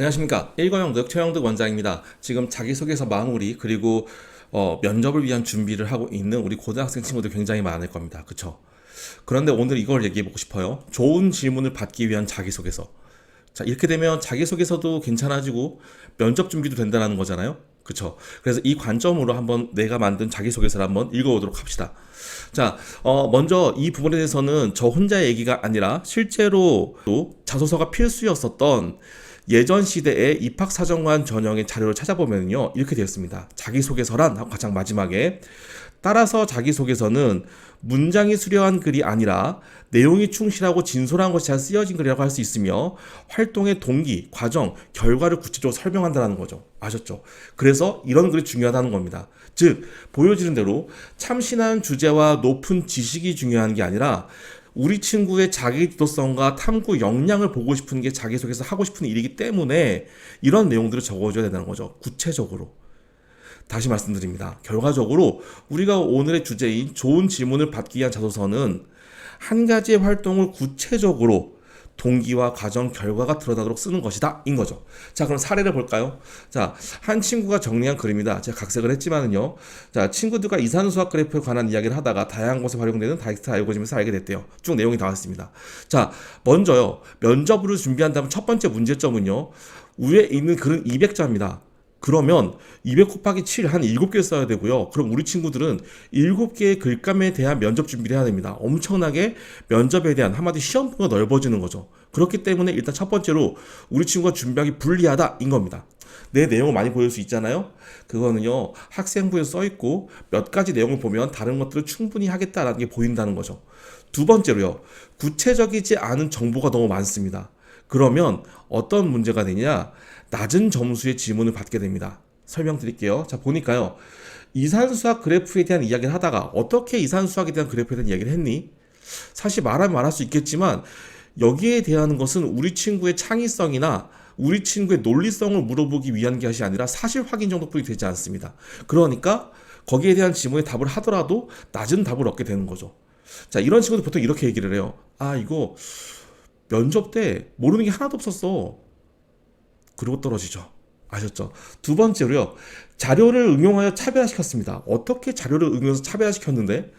안녕하십니까. 일과영득 최영득 원장입니다. 지금 자기소개서 마무리 그리고 어, 면접을 위한 준비를 하고 있는 우리 고등학생 친구들 굉장히 많을 겁니다. 그쵸? 그런데 오늘 이걸 얘기해 보고 싶어요. 좋은 질문을 받기 위한 자기소개서. 자, 이렇게 되면 자기소개서도 괜찮아지고 면접 준비도 된다는 거잖아요. 그쵸? 그래서 이 관점으로 한번 내가 만든 자기소개서를 한번 읽어보도록 합시다. 자, 어, 먼저 이 부분에 대해서는 저 혼자의 얘기가 아니라 실제로 또 자소서가 필수였었던 예전 시대의 입학사정관 전형의 자료를 찾아보면요. 이렇게 되었습니다. 자기소개서란 가장 마지막에 따라서 자기소개서는 문장이 수려한 글이 아니라 내용이 충실하고 진솔한 것이 잘 쓰여진 글이라고 할 수 있으며 활동의 동기, 과정, 결과를 구체적으로 설명한다는 거죠. 아셨죠? 그래서 이런 글이 중요하다는 겁니다. 즉, 보여지는 대로 참신한 주제와 높은 지식이 중요한 게 아니라 우리 친구의 자기 지도성과 탐구 역량을 보고 싶은 게 자기소개서 하고 싶은 일이기 때문에 이런 내용들을 적어줘야 된다는 거죠. 구체적으로. 다시 말씀드립니다. 결과적으로 우리가 오늘의 주제인 좋은 질문을 받기 위한 자소서는 한 가지의 활동을 구체적으로 동기와 과정, 결과가 드러나도록 쓰는 것이다. 인 거죠. 자, 그럼 사례를 볼까요? 자, 한 친구가 정리한 글입니다. 제가 각색을 했지만은요. 자, 친구들과 이산수학 그래프에 관한 이야기를 하다가 다양한 곳에 활용되는 다이스트 알고리즘에서 알게 됐대요. 쭉 내용이 나왔습니다. 자, 먼저요. 면접으로 준비한다면 첫 번째 문제점은요. 위에 있는 글은 200자입니다. 그러면 200 곱하기 7 한 7개 써야 되고요. 그럼 우리 친구들은 7개의 글감에 대한 면접 준비를 해야 됩니다. 엄청나게 면접에 대한 한마디 시험표가 넓어지는 거죠. 그렇기 때문에 일단 첫 번째로 우리 친구가 준비하기 불리하다인 겁니다. 내 내용을 많이 보일 수 있잖아요. 그거는요 학생부에 써 있고 몇 가지 내용을 보면 다른 것들을 충분히 하겠다라는 게 보인다는 거죠. 두 번째로요 구체적이지 않은 정보가 너무 많습니다. 그러면 어떤 문제가 되냐? 낮은 점수의 질문을 받게 됩니다. 설명드릴게요. 자, 보니까요. 이산수학 그래프에 대한 이야기를 하다가 어떻게 이산수학에 대한 그래프에 대한 이야기를 했니? 사실 말하면 말할 수 있겠지만 여기에 대한 것은 우리 친구의 창의성이나 우리 친구의 논리성을 물어보기 위한 것이 아니라 사실 확인 정도뿐이 되지 않습니다. 그러니까 거기에 대한 질문에 답을 하더라도 낮은 답을 얻게 되는 거죠. 자, 이런 친구들 보통 이렇게 얘기를 해요. 아, 이거 면접 때 모르는 게 하나도 없었어. 그리고 떨어지죠. 아셨죠? 두 번째로요. 자료를 응용하여 차별화시켰습니다. 어떻게 자료를 응용해서 차별화시켰는데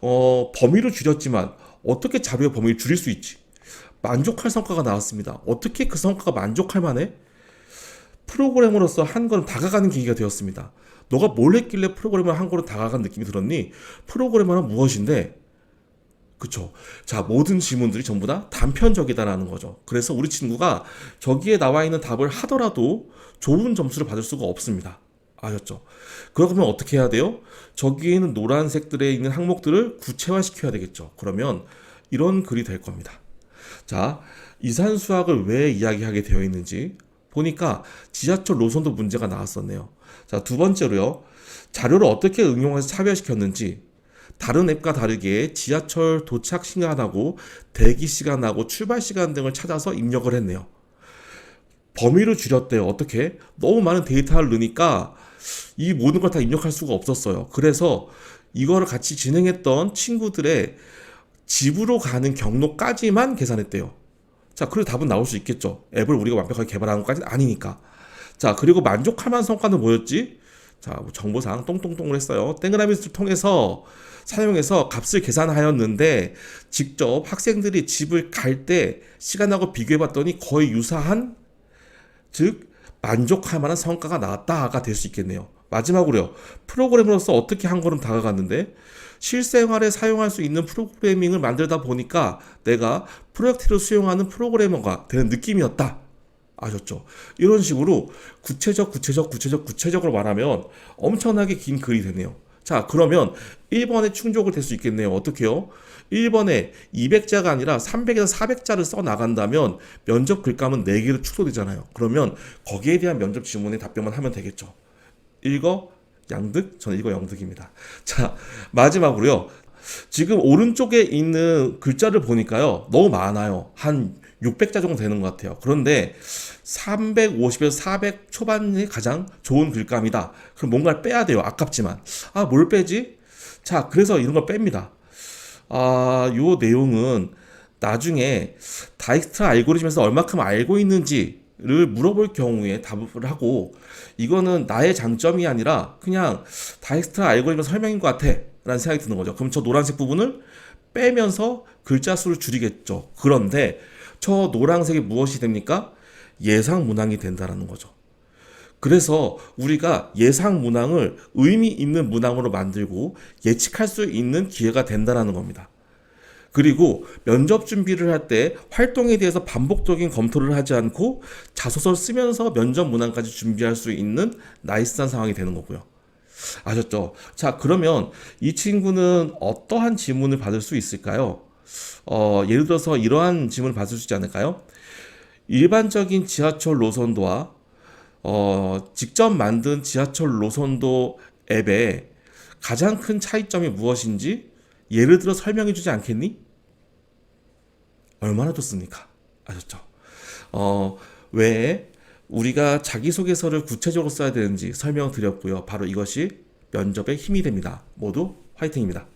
어, 범위를 줄였지만 어떻게 자료의 범위를 줄일 수 있지? 만족할 성과가 나왔습니다. 어떻게 그 성과가 만족할 만해? 프로그램으로서 한 걸음 다가가는 계기가 되었습니다. 너가 뭘 했길래 프로그램을 한 걸음 다가간 느낌이 들었니? 프로그래머는 무엇인데? 그쵸. 자, 모든 질문들이 전부 다 단편적이다라는 거죠. 그래서 우리 친구가 저기에 나와 있는 답을 하더라도 좋은 점수를 받을 수가 없습니다. 아셨죠? 그러면 어떻게 해야 돼요? 저기에 있는 노란색들에 있는 항목들을 구체화시켜야 되겠죠. 그러면 이런 글이 될 겁니다. 자, 이산수학을 왜 이야기하게 되어 있는지 보니까 지하철 노선도 문제가 나왔었네요. 자, 두 번째로요. 자료를 어떻게 응용해서 차별시켰는지 다른 앱과 다르게 지하철 도착 시간하고 대기 시간하고 출발 시간 등을 찾아서 입력을 했네요. 범위를 줄였대요. 어떻게? 너무 많은 데이터를 넣으니까 이 모든 걸 다 입력할 수가 없었어요. 그래서 이거를 같이 진행했던 친구들의 집으로 가는 경로까지만 계산했대요. 자, 그리고 답은 나올 수 있겠죠. 앱을 우리가 완벽하게 개발한 것까지는 아니니까. 자, 그리고 만족할 만한 성과는 뭐였지? 자, 뭐 정보상 똥똥똥을 했어요. 땡그라미를 통해서 사용해서 값을 계산하였는데 직접 학생들이 집을 갈 때 시간하고 비교해 봤더니 거의 유사한 즉 만족할 만한 성과가 나왔다가 될 수 있겠네요. 마지막으로요. 프로그램으로서 어떻게 한 걸음 다가갔는데 실생활에 사용할 수 있는 프로그래밍을 만들다 보니까 내가 프로젝트를 수용하는 프로그래머가 되는 느낌이었다. 아셨죠? 이런 식으로 구체적, 구체적, 구체적, 구체적으로 말하면 엄청나게 긴 글이 되네요. 자, 그러면 1번에 충족을 될 수 있겠네요. 어떻게요? 1번에 200자가 아니라 300에서 400자를 써 나간다면 면접 글감은 4개로 축소되잖아요. 그러면 거기에 대한 면접 질문에 답변만 하면 되겠죠. 읽어 양득, 저는 이거 영득입니다. 자, 마지막으로요. 지금 오른쪽에 있는 글자를 보니까요. 너무 많아요. 한 600자 정도 되는 것 같아요. 그런데 350에서 400 초반이 가장 좋은 글감이다. 그럼 뭔가를 빼야 돼요. 아깝지만. 아, 뭘 빼지? 자, 그래서 이런 걸 뺍니다. 아, 요 내용은 나중에 다이스트 알고리즘에서 얼마큼 알고 있는지 를 물어볼 경우에 답을 하고 이거는 나의 장점이 아니라 그냥 다이스트라 알고리즘 설명인 것 같아 라는 생각이 드는 거죠. 그럼 저 노란색 부분을 빼면서 글자 수를 줄이겠죠. 그런데 저 노란색이 무엇이 됩니까? 예상 문항이 된다라는 거죠. 그래서 우리가 예상 문항을 의미 있는 문항으로 만들고 예측할 수 있는 기회가 된다라는 겁니다. 그리고 면접 준비를 할 때 활동에 대해서 반복적인 검토를 하지 않고 자소서를 쓰면서 면접 문항까지 준비할 수 있는 나이스한 상황이 되는 거고요. 아셨죠? 자, 그러면 이 친구는 어떠한 지문을 받을 수 있을까요? 어, 예를 들어서 이러한 지문을 받을 수 있지 않을까요? 일반적인 지하철 노선도와 어, 직접 만든 지하철 노선도 앱의 가장 큰 차이점이 무엇인지 예를 들어 설명해 주지 않겠니? 얼마나 좋습니까? 아셨죠? 어, 왜 우리가 자기소개서를 구체적으로 써야 되는지 설명드렸고요. 바로 이것이 면접의 힘이 됩니다. 모두 화이팅입니다.